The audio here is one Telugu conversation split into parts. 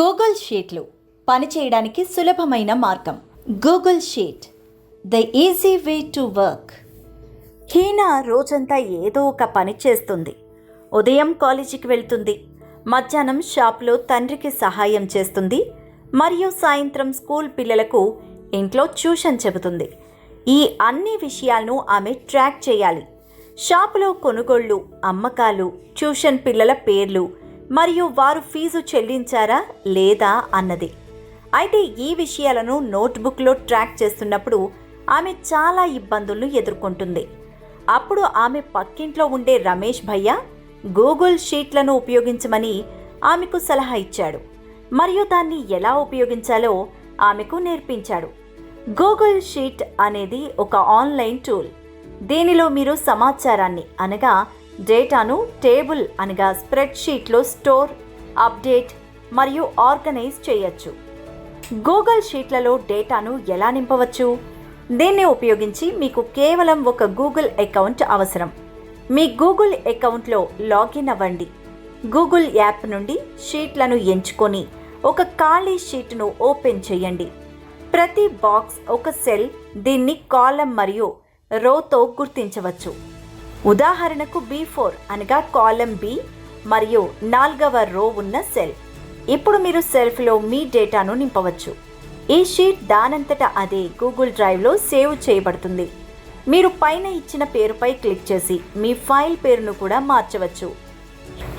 గూగుల్ షీట్లు పనిచేయడానికి సులభమైన మార్గం. Google sheet the easy way to work. Heena రోజంతా ఏదో ఒక పని చేస్తుంది. ఉదయం కాలేజీకి వెళ్తుంది. మధ్యాహ్నం షాప్లో తండ్రికి సహాయం చేస్తుంది. మరియు సాయంత్రం స్కూల్ పిల్లలకు ఇంట్లో ట్యూషన్ చెబుతుంది. ఈ అన్ని విషయాలను ఆమె ట్రాక్ చేయాలి. షాపులో కొనుగోళ్ళు అమ్మకాలు ట్యూషన్ పిల్లల పేర్లు మరియు వారు ఫీజు చెల్లించారా లేదా అన్నది. అయితే ఈ విషయాలను నోట్బుక్లో ట్రాక్ చేస్తున్నప్పుడు ఆమె చాలా ఇబ్బందులను ఎదుర్కొంటుంది. అప్పుడు ఆమె పక్కింట్లో ఉండే రమేష్ భయ్య గూగుల్ షీట్లను ఉపయోగించమని ఆమెకు సలహా ఇచ్చాడు. మరియు దాన్ని ఎలా ఉపయోగించాలో ఆమెకు నేర్పించాడు. గూగుల్ షీట్ అనేది ఒక ఆన్లైన్ టూల్. దీనిలో మీరు సమాచారాన్ని అనగా డేటాను టేబుల్ అనగా స్ప్రెడ్షీట్లో స్టోర్ అప్డేట్ మరియు ఆర్గనైజ్ చేయొచ్చు. గూగుల్ షీట్లలో డేటాను ఎలా నింపవచ్చు? దీన్ని ఉపయోగించి మీకు కేవలం ఒక గూగుల్ అకౌంట్ అవసరం. మీ గూగుల్ అకౌంట్లో లాగిన్ అవ్వండి. గూగుల్ యాప్ నుండి షీట్లను ఎంచుకొని ఒక ఖాళీ షీట్ను ఓపెన్ చేయండి. ప్రతి బాక్స్ ఒక సెల్ దీన్ని కాలం మరియు రోతో గుర్తించవచ్చు. ఉదాహరణకు బి ఫోర్ అనగా కాలం బి మరియు నాల్గవ రో ఉన్న సెల్. ఇప్పుడు మీరు సెల్ఫ్లో మీ డేటాను నింపవచ్చు. ఈ షీట్ దానంతట అదే గూగుల్ డ్రైవ్లో సేవ్ చేయబడుతుంది. మీరు పైన ఇచ్చిన పేరుపై క్లిక్ చేసి మీ ఫైల్ పేరును కూడా మార్చవచ్చు.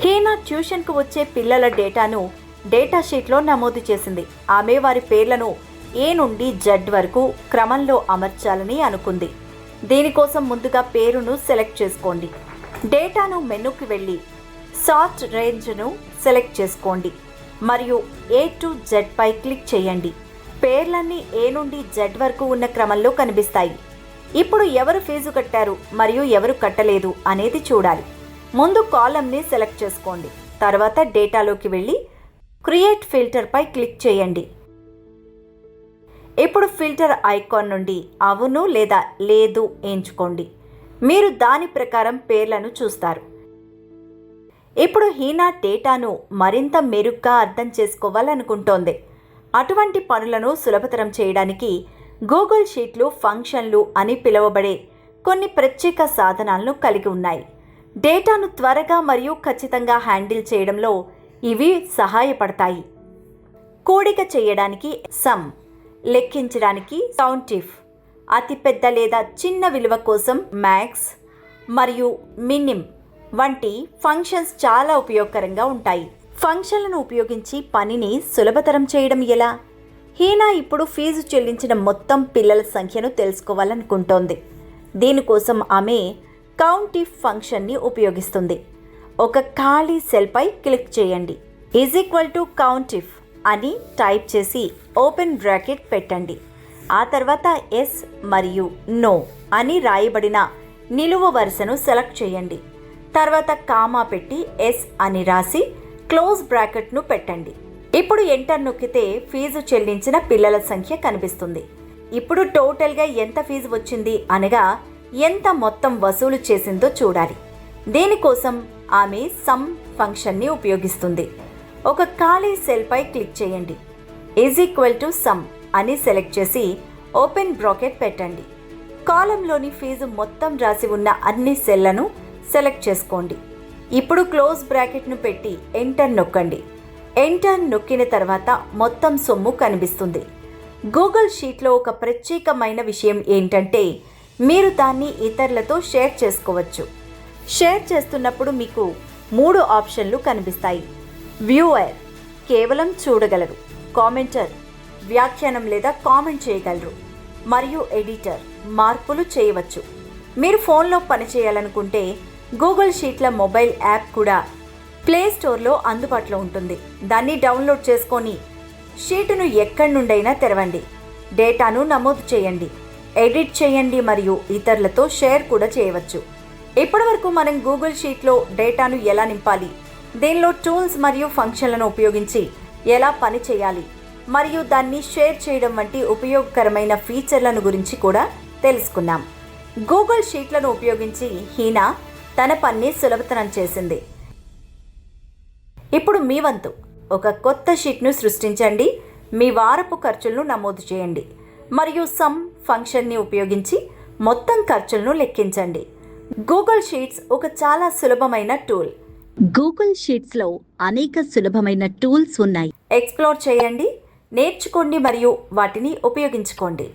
హీనా ట్యూషన్కు వచ్చే పిల్లల డేటాను డేటా షీట్లో నమోదు చేసింది. ఆమె వారి పేర్లను ఏ నుండి జడ్ వరకు క్రమంలో అమర్చాలని అనుకుంది. దీనికోసం ముందుగా పేరును సెలెక్ట్ చేసుకోండి. డేటాను మెనూకి వెళ్ళి సార్ట్ రేంజ్ను సెలెక్ట్ చేసుకోండి. మరియు ఏ టు జెడ్ పై క్లిక్ చేయండి. పేర్లన్నీ ఏ నుండి జెడ్ వరకు ఉన్న క్రమంలో కనిపిస్తాయి. ఇప్పుడు ఎవరు ఫీజు కట్టారు మరియు ఎవరు కట్టలేదు అనేది చూడాలి. ముందు కాలంని సెలెక్ట్ చేసుకోండి. తర్వాత డేటాలోకి వెళ్ళి క్రియేట్ ఫిల్టర్పై క్లిక్ చేయండి. ఇప్పుడు ఫిల్టర్ ఐకాన్ నుండి అవును లేదా లేదు ఎంచుకోండి. మీరు దాని ప్రకారం పేర్లను చూస్తారు. ఇప్పుడు హీనా డేటాను మరింత మెరుగ్గా అర్థం చేసుకోవాలనుకుంటోంది. అటువంటి పనులను సులభతరం చేయడానికి గూగుల్ షీట్లు ఫంక్షన్లు అని పిలువబడే కొన్ని ప్రత్యేక సాధనాలను కలిగి ఉన్నాయి. డేటాను త్వరగా మరియు ఖచ్చితంగా హ్యాండిల్ చేయడంలో ఇవి సహాయపడతాయి. కూడిక చేయడానికి సమ్. లెక్కించడానికి కౌంటిఫ్ అతిపెద్ద లేదా చిన్న విలువ కోసం మ్యాక్స్ మరియు మినిమ్ వంటి ఫంక్షన్స్ చాలా ఉపయోగకరంగా ఉంటాయి. ఫంక్షన్లను ఉపయోగించి పనిని సులభతరం చేయడం ఎలా? హీనా ఇప్పుడు ఫీజు చెల్లించిన మొత్తం పిల్లల సంఖ్యను తెలుసుకోవాలనుకుంటోంది. దీనికోసం ఆమె కౌంటిఫ్ ఫంక్షన్ని ఉపయోగిస్తుంది. ఒక ఖాళీ సెల్పై క్లిక్ చేయండి. ఈజ్ ఈక్వల్ టు కౌంటిఫ్ అని టైప్ చేసి ఓపెన్ బ్రాకెట్ పెట్టండి. ఆ తర్వాత ఎస్ మరియు నో అని రాయబడిన నిలువ వరుసను సెలెక్ట్ చేయండి. తర్వాత కామా పెట్టి ఎస్ అని రాసి క్లోజ్ బ్రాకెట్ను పెట్టండి. ఇప్పుడు ఎంటర్ నొక్కితే ఫీజు చెల్లించిన పిల్లల సంఖ్య కనిపిస్తుంది. ఇప్పుడు టోటల్గా ఎంత ఫీజు వచ్చింది అనగా ఎంత మొత్తం వసూలు చేసిందో చూడాలి. దీనికోసం? ఆమె సమ్ ఫంక్షన్ని ఉపయోగిస్తుంది. ఒక ఖాళీ సెల్పై క్లిక్ చేయండి. ఈజ్ ఈక్వల్ టు సమ్ అని సెలెక్ట్ చేసి ఓపెన్ బ్రాకెట్ పెట్టండి. కాలంలోని ఫీజు మొత్తం రాసి ఉన్న అన్ని సెల్లను సెలెక్ట్ చేసుకోండి. ఇప్పుడు క్లోజ్ బ్రాకెట్ను పెట్టి ఎంటర్ నొక్కండి. ఎంటర్ నొక్కిన తర్వాత మొత్తం సొమ్ము కనిపిస్తుంది. గూగుల్ షీట్లో ఒక ప్రత్యేకమైన విషయం ఏంటంటే మీరు దాన్ని ఇతరులతో షేర్ చేసుకోవచ్చు. షేర్ చేస్తున్నప్పుడు మీకు మూడు ఆప్షన్లు కనిపిస్తాయి. వ్యూయర్ కేవలం చూడగలరు కామెంటర్ వ్యాఖ్యానం లేదా కామెంట్ చేయగలరు మరియు ఎడిటర్ మార్పులు చేయవచ్చు. మీరు ఫోన్లో పనిచేయాలనుకుంటే గూగుల్ షీట్ల మొబైల్ యాప్ కూడా ప్లే స్టోర్లో అందుబాటులో ఉంటుంది. దాన్ని డౌన్లోడ్ చేసుకొని షీటును ఎక్కడి నుండైనా తెరవండి. డేటాను నమోదు చేయండి. ఎడిట్ చేయండి మరియు ఇతరులతో షేర్ కూడా చేయవచ్చు. ఇప్పటివరకు మనం గూగుల్ షీట్లో డేటాను ఎలా నింపాలి? దీనిలో టూల్స్ మరియు ఫంక్షన్లను ఉపయోగించి ఎలా పని చేయాలి మరియు దాన్ని షేర్ చేయడం వంటి ఉపయోగకరమైన ఫీచర్లను గురించి కూడా తెలుసుకున్నాం. గూగుల్ షీట్లను ఉపయోగించి హీనా తన పని సులభతరం చేసింది. ఇప్పుడు మీ వంతు. ఒక కొత్త షీట్ను సృష్టించండి. మీ వారపు ఖర్చులను నమోదు చేయండి. మరియు సమ్ ఫంక్షన్ని ఉపయోగించి మొత్తం ఖర్చులను లెక్కించండి. గూగుల్ షీట్స్ ఒక చాలా సులభమైన టూల్. గూగుల్ షీట్స్లో అనేక సులభమైన టూల్స్ ఉన్నాయి. ఎక్స్ప్లోర్ చేయండి నేర్చుకోండి మరియు వాటిని ఉపయోగించుకోండి.